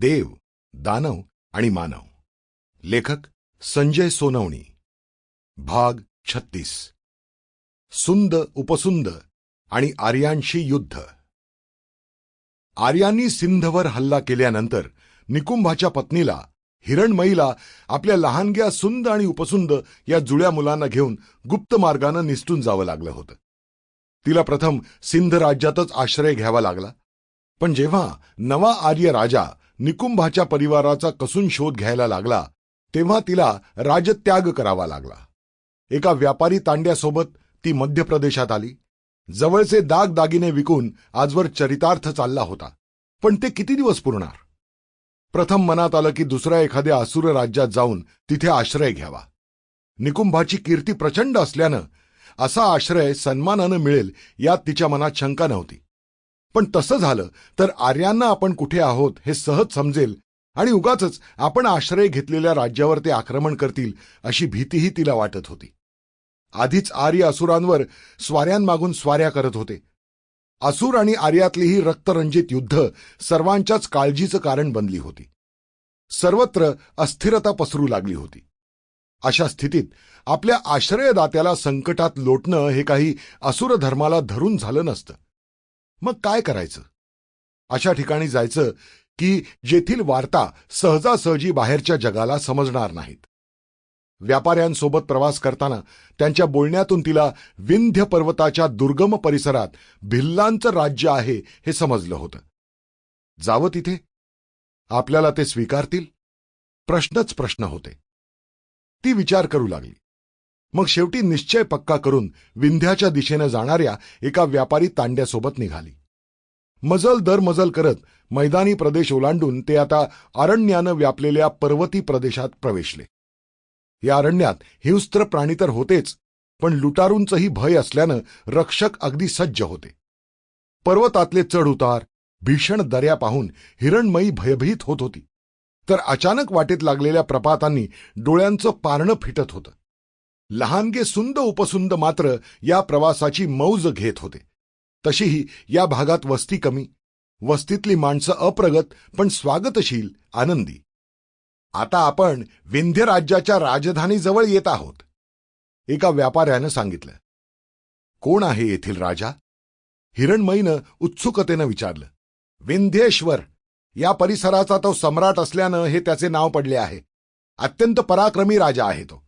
देव दानव आणि मानव. लेखक संजय सोनवणी. भाग छत्तीस. सुंद उपसुंद आणि आर्यांशी युद्ध. आर्यांनी सिंधवर हल्ला केल्यानंतर निकुंभाच्या पत्नीला हिरणमईला आपल्या लहानग्या सुंद आणि उपसुंद या जुळ्या मुलांना घेऊन गुप्त मार्गानं निसटून जावं लागलं होतं. तिला प्रथम सिंध राज्यातच आश्रय घ्यावा लागला. पण जेव्हा नवा आर्य राजा निकुंभाच्या परिवाराचा कसून शोध घ्यायला लागला तेव्हा तिला राजत्याग करावा लागला. एका व्यापारी तांड्यासोबत ती मध्य प्रदेशात आली. जवळचे दागदागिने विकून आजवर चरितार्थ चालला होता पण ते किती दिवस पुरणार? प्रथम मनात आलं की दुसऱ्या एखाद्या असुर राज्यात जाऊन तिथे आश्रय घ्यावा. निकुंभाची कीर्ती प्रचंड असल्यानं असा आश्रय सन्मानानं मिळेल यात तिच्या मनात शंका नव्हती. पण तसं झालं तर आर्यांना आपण कुठे आहोत हे सहज समजेल आणि उगाच आपण आश्रय घेतलेल्या राज्यावर ते आक्रमण करतील अशी भीतीही तिला वाटत होती. आधीच आर्य असुरांवर स्वाऱ्यांमागून स्वाऱ्या करत होते. असुर आणि आर्यातली ही रक्तरंजित युद्ध सर्वांच्याच काळजीचं कारण बनली होती. सर्वत्र अस्थिरता पसरू लागली होती. अशा स्थितीत आपल्या आश्रयदात्याला संकटात लोटणं हे काही असुर धर्माला धरून झालं नसतं. मग काय करायचं? अशा ठिकाणी जायचं की जेथील वार्ता सहजासहजी बाहेरच्या जगाला समजणार नाहीत. व्यापाऱ्यांसोबत प्रवास करताना त्यांच्या बोलण्यातून तिला विंध्य पर्वताच्या दुर्गम परिसरात भिल्लांचं राज्य आहे हे समजलं होतं. जावं तिथे? आपल्याला ते स्वीकारतील? प्रश्नच प्रश्न होते. ती विचार करू लागली. मग शेवटी निश्चय पक्का करून विंध्याच्या दिशेनं जाणाऱ्या एका व्यापारी तांड्यासोबत निघाली. मजल दर मजल करत मैदानी प्रदेश ओलांडून ते आता अरण्यानं व्यापलेल्या पर्वती प्रदेशात प्रवेशले. या अरण्यात हिंस्त्र प्राणी तर होतेच पण लुटारूंचंही भय असल्यानं रक्षक अगदी सज्ज होते. पर्वतातले चढ उतार भीषण दर्या पाहून हिरणमयी भयभीत होत होती. तर अचानक वाटेत लागलेल्या प्रपातांनी डोळ्यांचं पारणं फिटत होतं. लहानगे सुंद उपसुंद मात्र या प्रवासाची मौज घेत होते. तशीही या भागात वस्ती कमी वस्तीतली माणसं अप्रगत पण स्वागतशील आनंदी. आता आपण विंध्य राज्याच्या राजधानीजवळ येत आहोत. एका व्यापाऱ्यानं सांगितलं. कोण आहे येथील राजा? हिरणमयीनं उत्सुकतेनं विचारलं. विंध्येश्वर. या परिसराचा तो सम्राट असल्यानं हे त्याचे नाव पडले आहे. अत्यंत पराक्रमी राजा आहे तो.